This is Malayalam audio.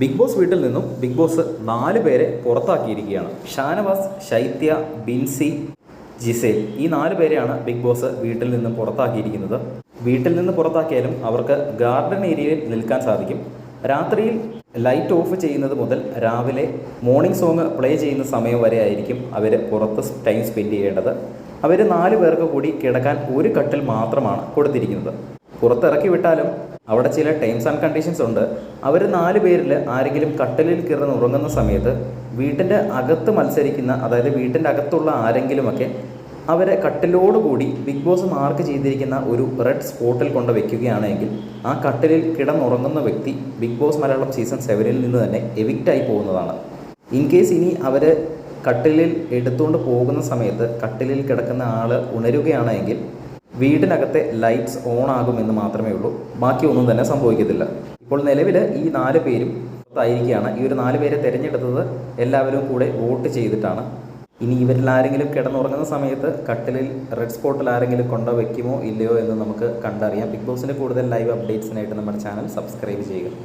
ബിഗ് ബോസ് വീട്ടിൽ നിന്നും ബിഗ് ബോസ് നാല് പേരെ പുറത്താക്കിയിരിക്കുകയാണ്. ഷാനവാസ് ശൈത്യ ബിൻസി ജിസേൽ ഈ നാല് പേരെയാണ് ബിഗ് ബോസ് വീട്ടിൽ നിന്നും പുറത്താക്കിയിരിക്കുന്നത്. വീട്ടിൽ നിന്ന് പുറത്താക്കിയാലും അവർക്ക് ഗാർഡൻ ഏരിയയിൽ നിൽക്കാൻ സാധിക്കും. രാത്രിയിൽ ലൈറ്റ് ഓഫ് ചെയ്യുന്നത് മുതൽ രാവിലെ മോർണിംഗ് സോങ് പ്ലേ ചെയ്യുന്ന സമയം വരെ ആയിരിക്കും അവർ പുറത്ത് ടൈം സ്പെൻഡ് ചെയ്യേണ്ടത്. അവർ നാല് പേർക്ക് കൂടി കിടക്കാൻ ഒരു കട്ടിൽ മാത്രമാണ് കൊടുത്തിരിക്കുന്നത്. പുറത്തിറക്കി വിട്ടാലും അവിടെ ചില ടൈംസ് ആൻഡ് കണ്ടീഷൻസ് ഉണ്ട്. അവർ നാല് പേരിൽ ആരെങ്കിലും കട്ടലിൽ കിടന്ന് ഉറങ്ങുന്ന സമയത്ത് വീട്ടിന്റെ അകത്ത് മത്സരിക്കുന്ന അതായത് വീട്ടിന്റെ അകത്തുള്ള ആരെങ്കിലുമൊക്കെ അവരെ കട്ടിലോടുകൂടി ബിഗ് ബോസ് മാർക്ക് ചെയ്തിരിക്കുന്ന ഒരു റെഡ് സ്പോട്ടിൽ കൊണ്ട് വെക്കുകയാണെങ്കിൽ ആ കട്ടിലിൽ കിടന്നുറങ്ങുന്ന വ്യക്തി ബിഗ് ബോസ് മലയാളം സീസൺ സെവനിൽ നിന്ന് തന്നെ എവിക്റ്റായി പോകുന്നതാണ്. ഇൻ കേസ് ഇനി അവർ കട്ടിലിൽ എടുത്തുകൊണ്ട് പോകുന്ന സമയത്ത് കട്ടിലിൽ കിടക്കുന്ന ആൾ ഉണരുകയാണെങ്കിൽ വീടിനകത്തെ ലൈറ്റ്സ് ഓൺ ആകുമെന്ന് മാത്രമേ ഉള്ളൂ. ബാക്കി ഒന്നും തന്നെ സംഭവിക്കത്തില്ല. ഇപ്പോൾ നിലവിൽ ഈ നാല് പേരും പുറത്തായിരിക്കുകയാണ് ഈ ഒരു നാല് പേരെ തിരഞ്ഞെടുത്തത് എല്ലാവരും കൂടെ വോട്ട് ചെയ്തിട്ടാണ്. ഇനി ഇവരിൽ ആരെങ്കിലും കിടന്നുറങ്ങുന്ന സമയത്ത് കട്ടിലിൽ റെഡ് സ്പോട്ടിൽ ആരെങ്കിലും കൊണ്ടോ വയ്ക്കുമോ ഇല്ലയോ എന്ന് നമുക്ക് കണ്ടറിയാം. ബിഗ് ബോസിന്റെ കൂടുതൽ ലൈവ് അപ്ഡേറ്റ്സിനായിട്ട് നമ്മുടെ ചാനൽ സബ്സ്ക്രൈബ് ചെയ്യുക.